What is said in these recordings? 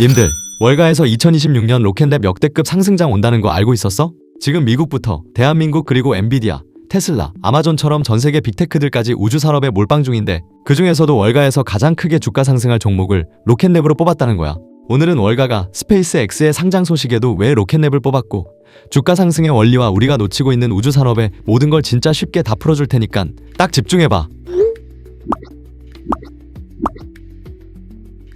님들, 월가에서 2026년 로켓랩 역대급 상승장 온다는 거 알고 있었어? 지금 미국부터 대한민국 그리고 엔비디아, 테슬라, 아마존처럼 전 세계 빅테크들까지 우주 산업에 몰빵 중인데 그 중에서도 월가에서 가장 크게 주가 상승할 종목을 로켓랩으로 뽑았다는 거야. 오늘은 월가가 스페이스 X의 상장 소식에도 왜 로켓랩을 뽑았고 주가 상승의 원리와 우리가 놓치고 있는 우주 산업의 모든 걸 진짜 쉽게 다 풀어줄 테니까 딱 집중해봐.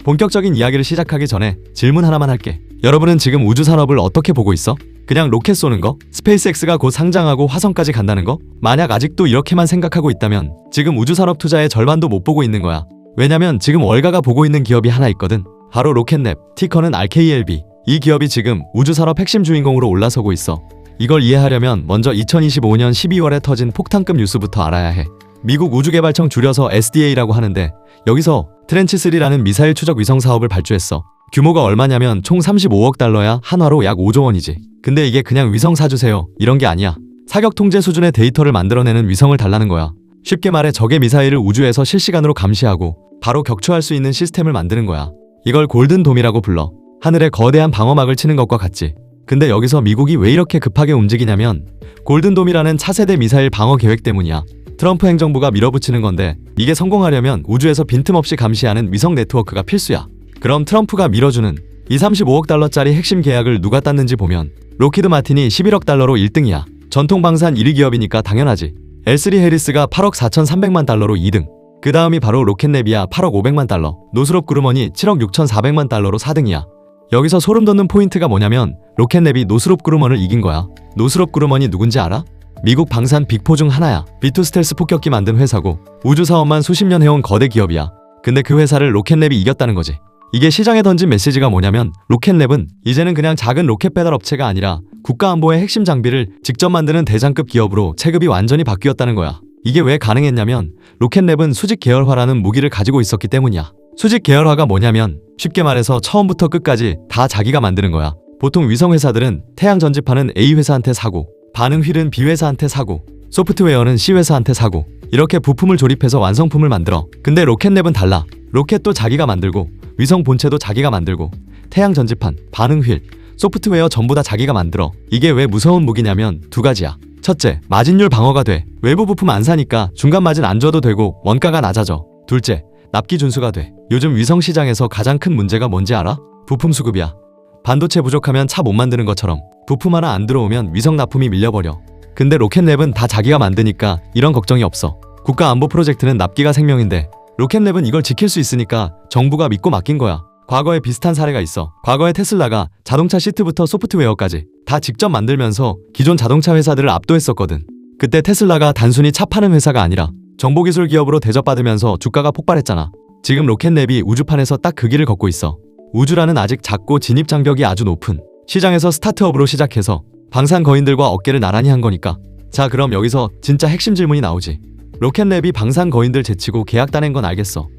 본격적인 이야기를 시작하기 전에 질문 하나만 할게. 여러분은 지금 우주 산업을 어떻게 보고 있어? 그냥 로켓 쏘는 거? 스페이스X가 곧 상장하고 화성까지 간다는 거? 만약 아직도 이렇게만 생각하고 있다면 지금 우주 산업 투자의 절반도 못 보고 있는 거야. 왜냐면 지금 월가가 보고 있는 기업이 하나 있거든. 바로 로켓랩, 티커는 RKLB. 이 기업이 지금 우주 산업 핵심 주인공으로 올라서고 있어. 이걸 이해하려면 먼저 2025년 12월에 터진 폭탄급 뉴스부터 알아야 해. 미국 우주개발청 줄여서 SDA라고 하는데 여기서 트렌치3라는 미사일 추적 위성 사업을 발주했어. 규모가 얼마냐면 총 35억 달러야 한화로 약 5조 원이지. 근데 이게 그냥 위성 사주세요. 이런 게 아니야. 사격 통제 수준의 데이터를 만들어내는 위성을 달라는 거야. 쉽게 말해 적의 미사일을 우주에서 실시간으로 감시하고 바로 격추할 수 있는 시스템을 만드는 거야. 이걸 골든돔이라고 불러. 하늘에 거대한 방어막을 치는 것과 같지. 근데 여기서 미국이 왜 이렇게 급하게 움직이냐면 골든돔이라는 차세대 미사일 방어 계획 때문이야. 트럼프 행정부가 밀어붙이는 건데 이게 성공하려면 우주에서 빈틈없이 감시하는 위성 네트워크가 필수야. 그럼 트럼프가 밀어주는 이 35억 달러짜리 핵심 계약을 누가 땄는지 보면 로키드 마틴이 11억 달러로 1등이야. 전통 방산 1위 기업이니까 당연하지. L3 해리스가 8억 4,300만 달러로 2등. 그 다음이 바로 로켓랩이야 8억 500만 달러. 노스롭 그루먼이 7억 6,400만 달러로 4등이야. 여기서 소름 돋는 포인트가 뭐냐면 로켓랩이 노스롭 그루먼을 이긴 거야. 노스롭 그루먼이 누군지 알아? 미국 방산 빅포 중 하나야. 비투 스텔스 폭격기 만든 회사고 우주 사업만 수십 년 해온 거대 기업이야. 근데 그 회사를 로켓랩이 이겼다는 거지. 이게 시장에 던진 메시지가 뭐냐면 로켓랩은 이제는 그냥 작은 로켓 배달 업체가 아니라 국가 안보의 핵심 장비를 직접 만드는 대장급 기업으로 체급이 완전히 바뀌었다는 거야. 이게 왜 가능했냐면 로켓랩은 수직 계열화라는 무기를 가지고 있었기 때문이야. 수직 계열화가 뭐냐면 쉽게 말해서 처음부터 끝까지 다 자기가 만드는 거야. 보통 위성 회사들은 태양 전지판은 A 회사한테 사고 반응 휠은 B 회사한테 사고 소프트웨어는 C 회사한테 사고 이렇게 부품을 조립해서 완성품을 만들어. 근데 로켓랩은 달라. 로켓도 자기가 만들고 위성 본체도 자기가 만들고 태양 전지판, 반응 휠, 소프트웨어 전부 다 자기가 만들어. 이게 왜 무서운 무기냐면 두 가지야. 첫째, 마진율 방어가 돼. 외부 부품 안 사니까 중간 마진 안 줘도 되고 원가가 낮아져. 둘째, 납기 준수가 돼. 요즘 위성 시장에서 가장 큰 문제가 뭔지 알아? 부품 수급이야. 반도체 부족하면 차 못 만드는 것처럼 부품 하나 안 들어오면 위성 납품이 밀려버려. 근데 로켓랩은 다 자기가 만드니까 이런 걱정이 없어. 국가 안보 프로젝트는 납기가 생명인데 로켓랩은 이걸 지킬 수 있으니까 정부가 믿고 맡긴 거야. 과거에 비슷한 사례가 있어. 과거에 테슬라가 자동차 시트부터 소프트웨어까지 다 직접 만들면서 기존 자동차 회사들을 압도했었거든. 그때 테슬라가 단순히 차 파는 회사가 아니라 정보기술 기업으로 대접받으면서 주가가 폭발했잖아. 지금 로켓랩이 우주판에서 딱 그 길을 걷고 있어. 우주라는 아직 작고 진입 장벽이 아주 높은 시장에서 스타트업으로 시작해서 방산 거인들과 어깨를 나란히 한 거니까. 자, 그럼 여기서 진짜 핵심 질문이 나오지. 로켓랩이 방산 거인들 제치고 계약 따낸 건 알겠어.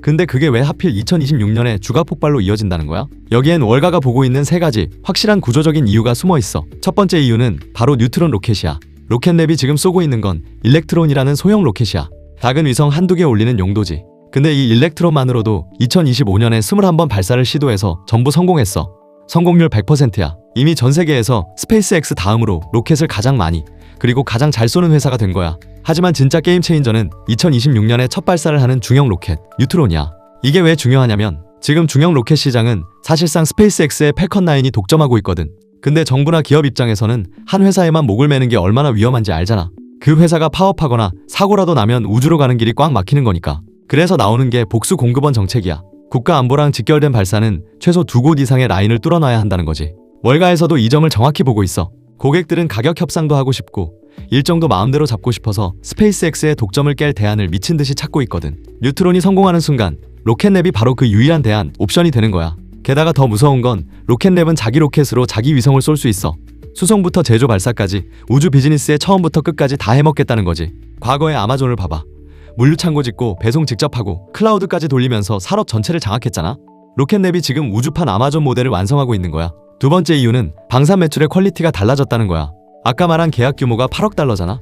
근데 그게 왜 하필 2026년에 주가 폭발로 이어진다는 거야? 여기엔 월가가 보고 있는 세 가지 확실한 구조적인 이유가 숨어 있어. 첫 번째 이유는 바로 뉴트론 로켓이야. 로켓랩이 지금 쏘고 있는 건 일렉트론이라는 소형 로켓이야. 작은 위성 한두 개 올리는 용도지. 근데 이 일렉트론만으로도 2025년에 21번 발사를 시도해서 전부 성공했어. 성공률 100%야. 이미 전 세계에서 스페이스X 다음으로 로켓을 가장 많이 그리고 가장 잘 쏘는 회사가 된 거야. 하지만 진짜 게임 체인저는 2026년에 첫 발사를 하는 중형 로켓 뉴트론이야. 이게 왜 중요하냐면 지금 중형 로켓 시장은 사실상 스페이스X의 펠컨9이 독점하고 있거든. 근데 정부나 기업 입장에서는 한 회사에만 목을 매는 게 얼마나 위험한지 알잖아. 그 회사가 파업하거나 사고라도 나면 우주로 가는 길이 꽉 막히는 거니까. 그래서 나오는 게 복수 공급원 정책이야. 국가 안보랑 직결된 발사는 최소 두 곳 이상의 라인을 뚫어놔야 한다는 거지. 월가에서도 이 점을 정확히 보고 있어. 고객들은 가격 협상도 하고 싶고 일정도 마음대로 잡고 싶어서 스페이스X의 독점을 깰 대안을 미친 듯이 찾고 있거든. 뉴트론이 성공하는 순간 로켓랩이 바로 그 유일한 대안, 옵션이 되는 거야. 게다가 더 무서운 건 로켓랩은 자기 로켓으로 자기 위성을 쏠 수 있어. 수송부터 제조 발사까지 우주 비즈니스의 처음부터 끝까지 다 해먹겠다는 거지. 과거의 아마존을 봐봐. 물류 창고 짓고 배송 직접 하고 클라우드까지 돌리면서 산업 전체를 장악했잖아. 로켓랩이 지금 우주판 아마존 모델을 완성하고 있는 거야. 두 번째 이유는 방산 매출의 퀄리티가 달라졌다는 거야. 아까 말한 계약 규모가 8억 달러잖아.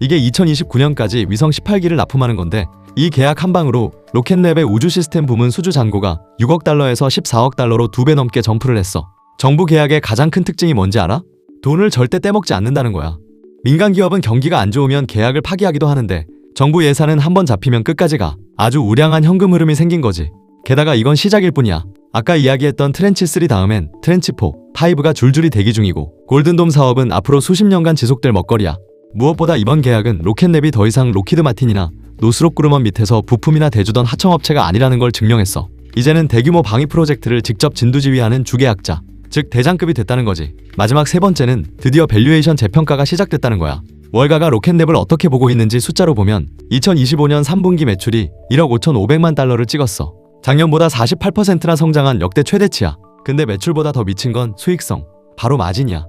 이게 2029년까지 위성 18기를 납품하는 건데 이 계약 한 방으로 로켓랩의 우주 시스템 부문 수주 잔고가 6억 달러에서 14억 달러로 두 배 넘게 점프를 했어. 정부 계약의 가장 큰 특징이 뭔지 알아? 돈을 절대 떼먹지 않는다는 거야. 민간 기업은 경기가 안 좋으면 계약을 파기하기도 하는데 정부 예산은 한 번 잡히면 끝까지 가. 아주 우량한 현금 흐름이 생긴 거지. 게다가 이건 시작일 뿐이야. 아까 이야기했던 트렌치 3 다음엔 트렌치 4, 5가 줄줄이 대기 중이고 골든돔 사업은 앞으로 수십 년간 지속될 먹거리야. 무엇보다 이번 계약은 로켓랩이 더 이상 로키드 마틴이나 노스롭 그루먼 밑에서 부품이나 대주던 하청업체가 아니라는 걸 증명했어. 이제는 대규모 방위 프로젝트를 직접 진두지휘하는 주계약자, 즉 대장급이 됐다는 거지. 마지막 세 번째는 드디어 밸류에이션 재평가가 시작됐다는 거야. 월가가 로켓랩을 어떻게 보고 있는지 숫자로 보면 2025년 3분기 매출이 1억 5,500만 달러를 찍었어. 작년보다 48%나 성장한 역대 최대치야. 근데 매출보다 더 미친 건 수익성, 바로 마진이야.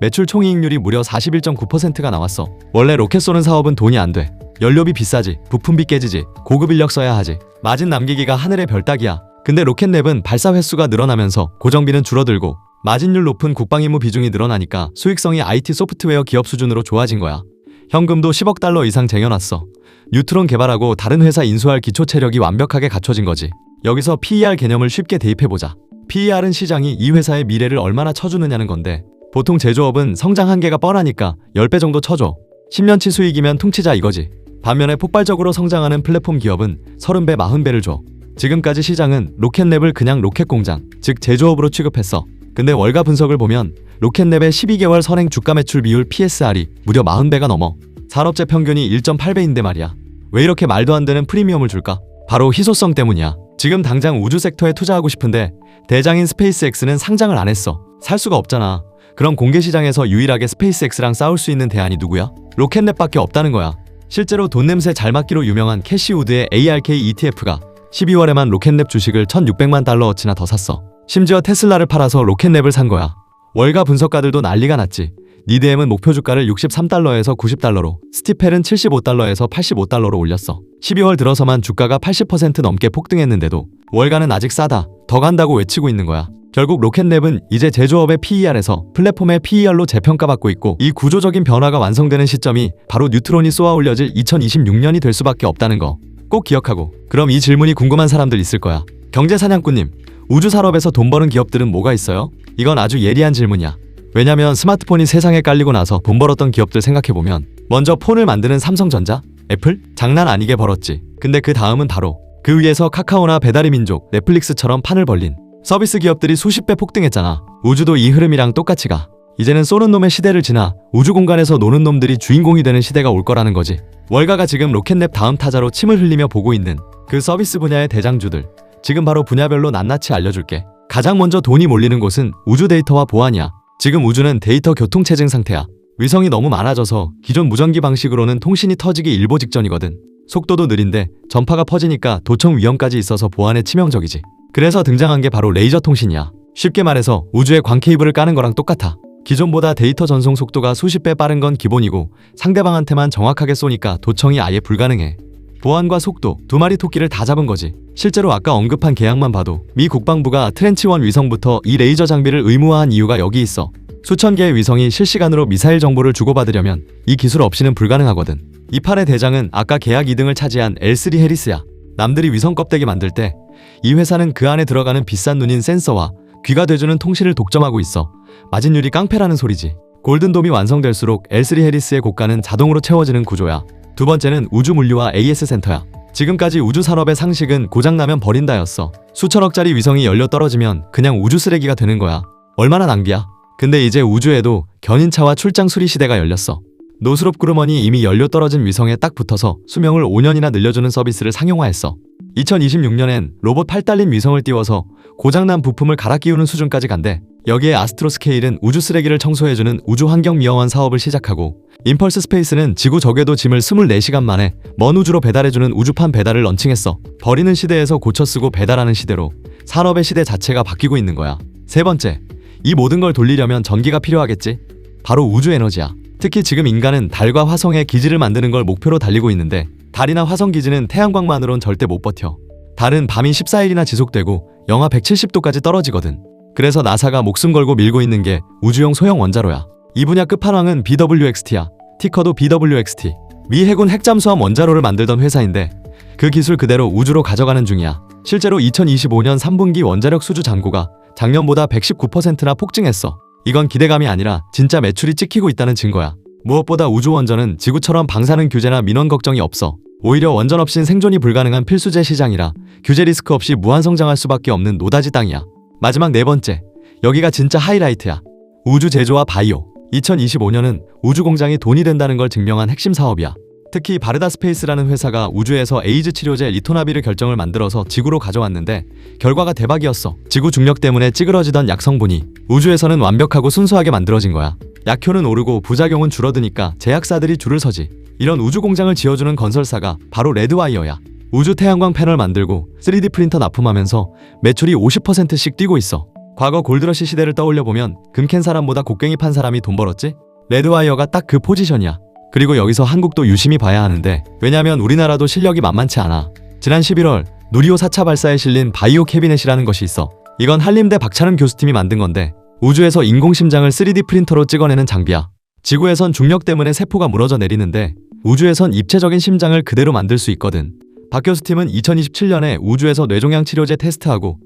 매출 총이익률이 무려 41.9%가 나왔어. 원래 로켓 쏘는 사업은 돈이 안 돼. 연료비 비싸지, 부품비 깨지지, 고급 인력 써야 하지. 마진 남기기가 하늘의 별 따기야. 근데 로켓랩은 발사 횟수가 늘어나면서 고정비는 줄어들고 마진율 높은 국방 임무 비중이 늘어나니까 수익성이 IT 소프트웨어 기업 수준으로 좋아진 거야. 현금도 10억 달러 이상 쟁여놨어. 뉴트론 개발하고 다른 회사 인수할 기초 체력이 완벽하게 갖춰진 거지. 여기서 PER 개념을 쉽게 대입해보자. PER은 시장이 이 회사의 미래를 얼마나 쳐주느냐는 건데 보통 제조업은 성장 한계가 뻔하니까 10배 정도 쳐줘. 10년치 수익이면 퉁치자 이거지. 반면에 폭발적으로 성장하는 플랫폼 기업은 30배, 40배를 줘. 지금까지 시장은 로켓랩을 그냥 로켓 공장, 즉 제조업으로 취급했어. 근데 월가 분석을 보면 로켓랩의 12개월 선행 주가 매출 비율 PSR이 무려 40배가 넘어. 산업재 평균이 1.8배인데 말이야. 왜 이렇게 말도 안 되는 프리미엄을 줄까? 바로 희소성 때문이야. 지금 당장 우주 섹터에 투자하고 싶은데 대장인 스페이스X는 상장을 안 했어. 살 수가 없잖아. 그럼 공개 시장에서 유일하게 스페이스X랑 싸울 수 있는 대안이 누구야? 로켓랩밖에 없다는 거야. 실제로 돈 냄새 잘 맡기로 유명한 캐시우드의 ARK ETF가 12월에만 로켓랩 주식을 1,600만 달러어치나 더 샀어. 심지어 테슬라를 팔아서 로켓랩을 산 거야. 월가 분석가들도 난리가 났지. 니드엠은 목표 주가를 63달러에서 90달러로, 스티펠은 75달러에서 85달러로 올렸어. 12월 들어서만 주가가 80% 넘게 폭등했는데도 월가는 아직 싸다, 더 간다고 외치고 있는 거야. 결국 로켓랩은 이제 제조업의 PER에서 플랫폼의 PER로 재평가받고 있고 이 구조적인 변화가 완성되는 시점이 바로 뉴트론이 쏘아 올려질 2026년이 될 수밖에 없다는 거. 꼭 기억하고 그럼 이 질문이 궁금한 사람들 있을 거야. 경제사냥꾼님, 우주 산업에서 돈 버는 기업들은 뭐가 있어요? 이건 아주 예리한 질문이야. 왜냐면 스마트폰이 세상에 깔리고 나서 돈 벌었던 기업들 생각해보면 먼저 폰을 만드는 삼성전자, 애플? 장난 아니게 벌었지. 근데 그 다음은 바로 그 위에서 카카오나 배달의 민족, 넷플릭스처럼 판을 벌린 서비스 기업들이 수십 배 폭등했잖아. 우주도 이 흐름이랑 똑같이 가. 이제는 쏘는 놈의 시대를 지나 우주 공간에서 노는 놈들이 주인공이 되는 시대가 올 거라는 거지. 월가가 지금 로켓랩 다음 타자로 침을 흘리며 보고 있는 그 서비스 분야의 대장주들. 지금 바로 분야별로 낱낱이 알려줄게. 가장 먼저 돈이 몰리는 곳은 우주 데이터와 보안이야. 지금 우주는 데이터 교통 체증 상태야. 위성이 너무 많아져서 기존 무전기 방식으로는 통신이 터지기 일보 직전이거든. 속도도 느린데 전파가 퍼지니까 도청 위험까지 있어서 보안에 치명적이지. 그래서 등장한 게 바로 레이저 통신이야. 쉽게 말해서 우주에 광 케이블을 까는 거랑 똑같아. 기존보다 데이터 전송 속도가 수십 배 빠른 건 기본이고 상대방한테만 정확하게 쏘니까 도청이 아예 불가능해. 보안과 속도, 두 마리 토끼를 다 잡은 거지. 실제로 아까 언급한 계약만 봐도 미 국방부가 트렌치원 위성부터 이 레이저 장비를 의무화한 이유가 여기 있어. 수천 개의 위성이 실시간으로 미사일 정보를 주고받으려면 이 기술 없이는 불가능하거든. 이 판의 대장은 아까 계약 2등을 차지한 L3 해리스야. 남들이 위성 껍데기 만들 때 이 회사는 그 안에 들어가는 비싼 눈인 센서와 귀가 돼주는 통신을 독점하고 있어. 마진율이 깡패라는 소리지. 골든돔이 완성될수록 L3 해리스의 고가는 자동으로 채워지는 구조야. 두 번째는 우주 물류와 AS 센터야. 지금까지 우주 산업의 상식은 고장나면 버린다였어. 수천억짜리 위성이 열려 떨어지면 그냥 우주 쓰레기가 되는 거야. 얼마나 낭비야. 근데 이제 우주에도 견인차와 출장 수리 시대가 열렸어. 노스롭 그루먼이 이미 연료 떨어진 위성에 딱 붙어서 수명을 5년이나 늘려주는 서비스를 상용화했어. 2026년엔 로봇 팔 달린 위성을 띄워서 고장난 부품을 갈아 끼우는 수준까지 간대. 여기에 아스트로스케일은 우주 쓰레기를 청소해주는 우주 환경 미화원 사업을 시작하고 임펄스 스페이스는 지구 적외도 짐을 24시간 만에 먼 우주로 배달해주는 우주판 배달을 런칭했어. 버리는 시대에서 고쳐 쓰고 배달하는 시대로 산업의 시대 자체가 바뀌고 있는 거야. 세 번째, 이 모든 걸 돌리려면 전기가 필요하겠지? 바로 우주 에너지야. 특히 지금 인간은 달과 화성에 기지를 만드는 걸 목표로 달리고 있는데 달이나 화성 기지는 태양광만으론 절대 못 버텨. 달은 밤이 14일이나 지속되고 영하 170도까지 떨어지거든. 그래서 나사가 목숨 걸고 밀고 있는 게 우주용 소형 원자로야. 이 분야 끝판왕은 BWXT야. 티커도 BWXT. 미 해군 핵잠수함 원자로를 만들던 회사인데 그 기술 그대로 우주로 가져가는 중이야. 실제로 2025년 3분기 원자력 수주 잔고가 작년보다 119%나 폭증했어. 이건 기대감이 아니라 진짜 매출이 찍히고 있다는 증거야. 무엇보다 우주 원전은 지구처럼 방사능 규제나 민원 걱정이 없어. 오히려 원전 없인 생존이 불가능한 필수재 시장이라 규제 리스크 없이 무한 성장할 수밖에 없는 노다지 땅이야. 마지막 네 번째. 여기가 진짜 하이라이트야. 우주 제조와 바이오. 2025년은 우주 공장이 돈이 된다는 걸 증명한 핵심 사업이야. 특히 바르다 스페이스라는 회사가 우주에서 에이즈 치료제 리토나비를 결정을 만들어서 지구로 가져왔는데 결과가 대박이었어. 지구 중력 때문에 찌그러지던 약 성분이 우주에서는 완벽하고 순수하게 만들어진 거야. 약효는 오르고 부작용은 줄어드니까 제약사들이 줄을 서지. 이런 우주 공장을 지어주는 건설사가 바로 레드와이어야. 우주 태양광 패널 만들고 3D 프린터 납품하면서 매출이 50%씩 뛰고 있어. 과거 골드러시 시대를 떠올려 보면 금캔 사람보다 곡괭이 판 사람이 돈 벌었지? 레드와이어가 딱 그 포지션이야. 그리고 여기서 한국도 유심히 봐야 하는데 왜냐면 우리나라도 실력이 만만치 않아. 지난 11월 누리호 4차 발사에 실린 바이오 캐비넷이라는 것이 있어. 이건 한림대 박찬흠 교수팀이 만든 건데 우주에서 인공심장을 3D 프린터로 찍어내는 장비야. 지구에선 중력 때문에 세포가 무너져 내리는데 우주에선 입체적인 심장을 그대로 만들 수 있거든. 박 교수팀은 2027년에 우주에서 뇌종양 치료제 테스트하고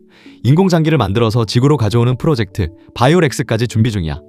인공장기를 만들어서 지구로 가져오는 프로젝트 바이오렉스까지 준비 중이야.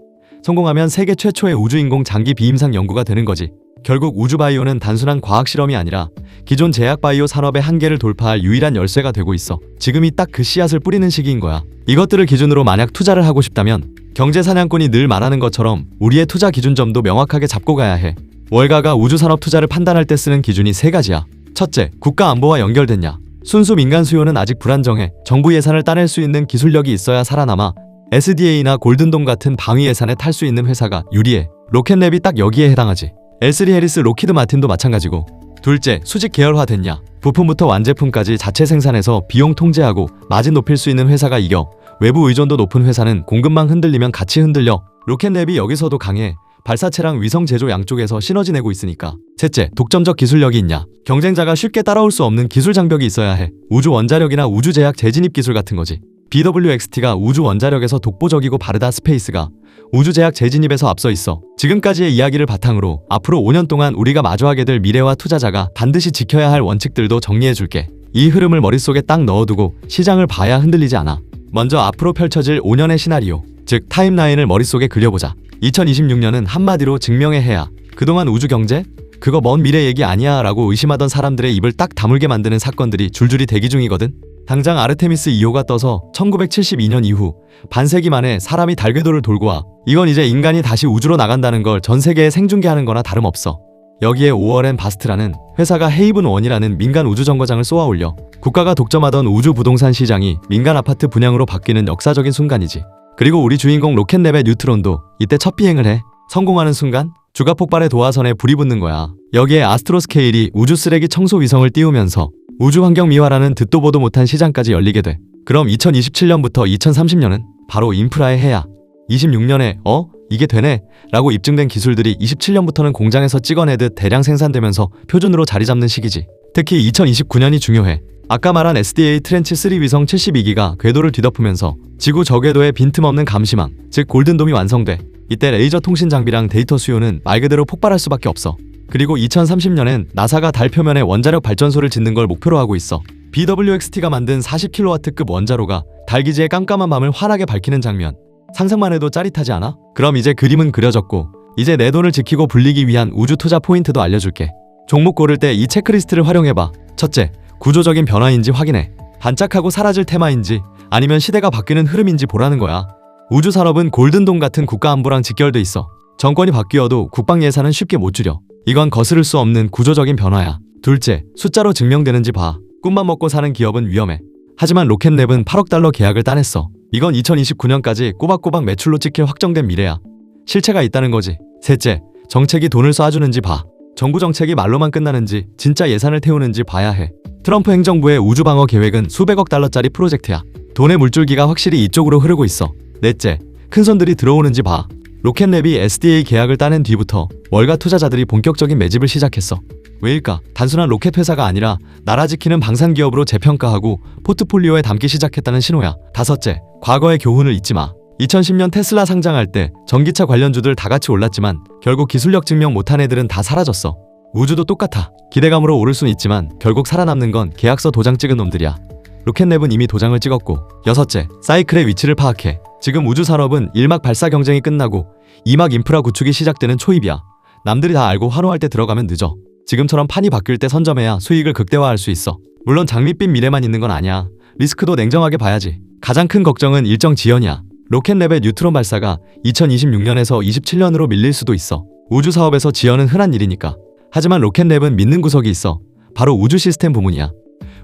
성공하면 세계 최초의 우주인공 장기 비임상 연구가 되는 거지. 결국 우주 바이오는 단순한 과학 실험이 아니라 기존 제약 바이오 산업의 한계를 돌파할 유일한 열쇠가 되고 있어. 지금이 딱 그 씨앗을 뿌리는 시기인 거야. 이것들을 기준으로 만약 투자를 하고 싶다면 경제 사냥꾼이 늘 말하는 것처럼 우리의 투자 기준점도 명확하게 잡고 가야 해. 월가가 우주 산업 투자를 판단할 때 쓰는 기준이 세 가지야. 첫째, 국가 안보와 연결됐냐. 순수 민간 수요는 아직 불안정해. 정부 예산을 따낼 수 있는 기술력이 있어야 살아남아. SDA나 골든돔 같은 방위 예산에 탈 수 있는 회사가 유리해. 로켓랩이 딱 여기에 해당하지. L3 해리스 로키드 마틴도 마찬가지고. 둘째, 수직 계열화 됐냐. 부품부터 완제품까지 자체 생산해서 비용 통제하고 마진 높일 수 있는 회사가 이겨. 외부 의존도 높은 회사는 공급망 흔들리면 같이 흔들려. 로켓랩이 여기서도 강해. 발사체랑 위성 제조 양쪽에서 시너지 내고 있으니까. 셋째, 독점적 기술력이 있냐. 경쟁자가 쉽게 따라올 수 없는 기술 장벽이 있어야 해. 우주 원자력이나 우주 제약 재진입 기술 같은 거지. BWXT가 우주 원자력에서 독보적이고 바르다 스페이스가 우주 제약 재진입에서 앞서 있어. 지금까지의 이야기를 바탕으로 앞으로 5년 동안 우리가 마주하게 될 미래와 투자자가 반드시 지켜야 할 원칙들도 정리해 줄게. 이 흐름을 머릿속에 딱 넣어두고 시장을 봐야 흔들리지 않아. 먼저 앞으로 펼쳐질 5년의 시나리오, 즉 타임라인을 머릿속에 그려보자. 2026년은 한마디로 증명의 해야. 그동안 우주 경제? 그거 먼 미래 얘기 아니야 라고 의심하던 사람들의 입을 딱 다물게 만드는 사건들이 줄줄이 대기 중이거든. 당장 아르테미스 2호가 떠서 1972년 이후 반세기 만에 사람이 달 궤도를 돌고 와. 이건 이제 인간이 다시 우주로 나간다는 걸 전 세계에 생중계하는 거나 다름없어. 여기에 5월엔 바스트라는 회사가 헤이븐 원이라는 민간 우주 정거장을 쏘아 올려 국가가 독점하던 우주 부동산 시장이 민간 아파트 분양으로 바뀌는 역사적인 순간이지. 그리고 우리 주인공 로켓랩의 뉴트론도 이때 첫 비행을 해. 성공하는 순간 주가 폭발의 도화선에 불이 붙는 거야. 여기에 아스트로 스케일이 우주 쓰레기 청소 위성을 띄우면서 우주 환경 미화라는 듣도 보도 못한 시장까지 열리게 돼. 그럼 2027년부터 2030년은 바로 인프라의 해야. 26년에 어? 이게 되네? 라고 입증된 기술들이 27년부터는 공장에서 찍어내듯 대량 생산되면서 표준으로 자리 잡는 시기지. 특히 2029년이 중요해. 아까 말한 SDA 트렌치 3 위성 72기가 궤도를 뒤덮으면서 지구 저궤도의 빈틈없는 감시망, 즉 골든돔이 완성돼. 이때 레이저 통신 장비랑 데이터 수요는 말 그대로 폭발할 수밖에 없어. 그리고 2030년엔 나사가 달 표면에 원자력 발전소를 짓는 걸 목표로 하고 있어. BWXT가 만든 40kW급 원자로가 달 기지의 깜깜한 밤을 환하게 밝히는 장면. 상상만 해도 짜릿하지 않아? 그럼 이제 그림은 그려졌고 이제 내 돈을 지키고 불리기 위한 우주 투자 포인트도 알려줄게. 종목 고를 때 이 체크리스트를 활용해봐. 첫째, 구조적인 변화인지 확인해. 반짝하고 사라질 테마인지 아니면 시대가 바뀌는 흐름인지 보라는 거야. 우주 산업은 골든돔 같은 국가 안보랑 직결돼 있어. 정권이 바뀌어도 국방 예산은 쉽게 못 줄여. 이건 거스를 수 없는 구조적인 변화야. 둘째, 숫자로 증명되는지 봐. 꿈만 먹고 사는 기업은 위험해. 하지만 로켓랩은 8억 달러 계약을 따냈어. 이건 2029년까지 꼬박꼬박 매출로 찍힐 확정된 미래야. 실체가 있다는 거지. 셋째, 정책이 돈을 쏴주는지 봐. 정부 정책이 말로만 끝나는지 진짜 예산을 태우는지 봐야 해. 트럼프 행정부의 우주 방어 계획은 수백억 달러짜리 프로젝트야. 돈의 물줄기가 확실히 이쪽으로 흐르고 있어. 넷째, 큰 손들이 들어오는지 봐. 로켓랩이 SDA 계약을 따낸 뒤부터 월가 투자자들이 본격적인 매집을 시작했어. 왜일까? 단순한 로켓 회사가 아니라 나라 지키는 방산 기업으로 재평가하고 포트폴리오에 담기 시작했다는 신호야. 다섯째, 과거의 교훈을 잊지 마. 2010년 테슬라 상장할 때 전기차 관련주들 다 같이 올랐지만 결국 기술력 증명 못한 애들은 다 사라졌어. 우주도 똑같아. 기대감으로 오를 순 있지만 결국 살아남는 건 계약서 도장 찍은 놈들이야. 로켓랩은 이미 도장을 찍었고 여섯째, 사이클의 위치를 파악해. 지금 우주 산업은 1막 발사 경쟁이 끝나고 2막 인프라 구축이 시작되는 초입이야. 남들이 다 알고 환호할 때 들어가면 늦어. 지금처럼 판이 바뀔 때 선점해야 수익을 극대화할 수 있어. 물론 장밋빛 미래만 있는 건 아니야. 리스크도 냉정하게 봐야지. 가장 큰 걱정은 일정 지연이야. 로켓랩의 뉴트론 발사가 2026년에서 27년으로 밀릴 수도 있어. 우주 사업에서 지연은 흔한 일이니까. 하지만 로켓랩은 믿는 구석이 있어. 바로 우주 시스템 부문이야.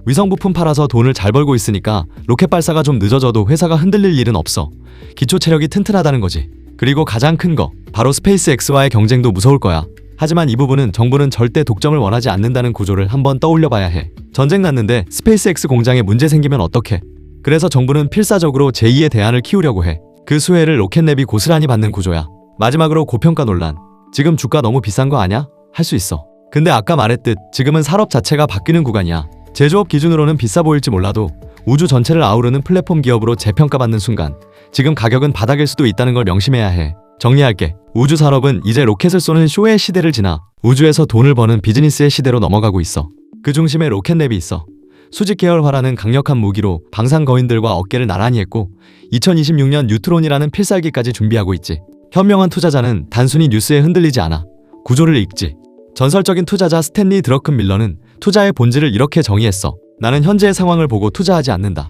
위성 부품 팔아서 돈을 잘 벌고 있으니까 로켓 발사가 좀 늦어져도 회사가 흔들릴 일은 없어. 기초 체력이 튼튼하다는 거지. 그리고 가장 큰 거, 바로 스페이스 X와의 경쟁도 무서울 거야. 하지만 이 부분은 정부는 절대 독점을 원하지 않는다는 구조를 한번 떠올려 봐야 해. 전쟁 났는데 스페이스 X 공장에 문제 생기면 어떡해? 그래서 정부는 필사적으로 제2의 대안을 키우려고 해. 그 수혜를 로켓랩이 고스란히 받는 구조야. 마지막으로 고평가 논란. 지금 주가 너무 비싼 거 아냐? 할 수 있어. 근데 아까 말했듯 지금은 산업 자체가 바뀌는 구간이야. 제조업 기준으로는 비싸 보일지 몰라도 우주 전체를 아우르는 플랫폼 기업으로 재평가받는 순간 지금 가격은 바닥일 수도 있다는 걸 명심해야 해. 정리할게. 우주 산업은 이제 로켓을 쏘는 쇼의 시대를 지나 우주에서 돈을 버는 비즈니스의 시대로 넘어가고 있어. 그 중심에 로켓랩이 있어. 수직 계열 화라는 강력한 무기로 방산 거인들과 어깨를 나란히 했고 2026년 뉴트론이라는 필살기까지 준비하고 있지. 현명한 투자자는 단순히 뉴스에 흔들리지 않아. 구조를 읽지. 전설적인 투자자 스탠리 드러큰 밀러는 투자의 본질을 이렇게 정의했어. 나는 현재의 상황을 보고 투자하지 않는다.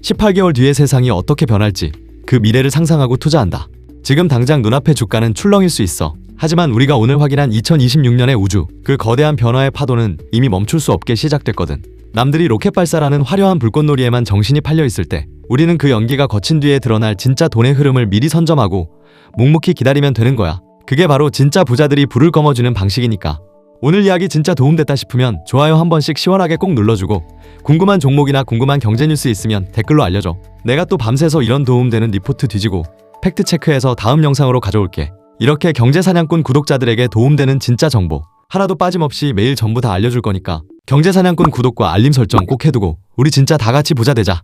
18개월 뒤의 세상이 어떻게 변할지 그 미래를 상상하고 투자한다. 지금 당장 눈앞의 주가는 출렁일 수 있어. 하지만 우리가 오늘 확인한 2026년의 우주, 그 거대한 변화의 파도는 이미 멈출 수 없게 시작됐거든. 남들이 로켓 발사라는 화려한 불꽃놀이에만 정신이 팔려 있을 때, 우리는 그 연기가 거친 뒤에 드러날 진짜 돈의 흐름을 미리 선점하고 묵묵히 기다리면 되는 거야. 그게 바로 진짜 부자들이 불을 꺼머주는 방식이니까. 오늘 이야기 진짜 도움됐다 싶으면 좋아요 한 번씩 시원하게 꼭 눌러주고 궁금한 종목이나 궁금한 경제 뉴스 있으면 댓글로 알려줘. 내가 또 밤새서 이런 도움되는 리포트 뒤지고 팩트 체크해서 다음 영상으로 가져올게. 이렇게 경제사냥꾼 구독자들에게 도움되는 진짜 정보 하나도 빠짐없이 매일 전부 다 알려줄 거니까 경제사냥꾼 구독과 알림 설정 꼭 해두고 우리 진짜 다 같이 부자 되자.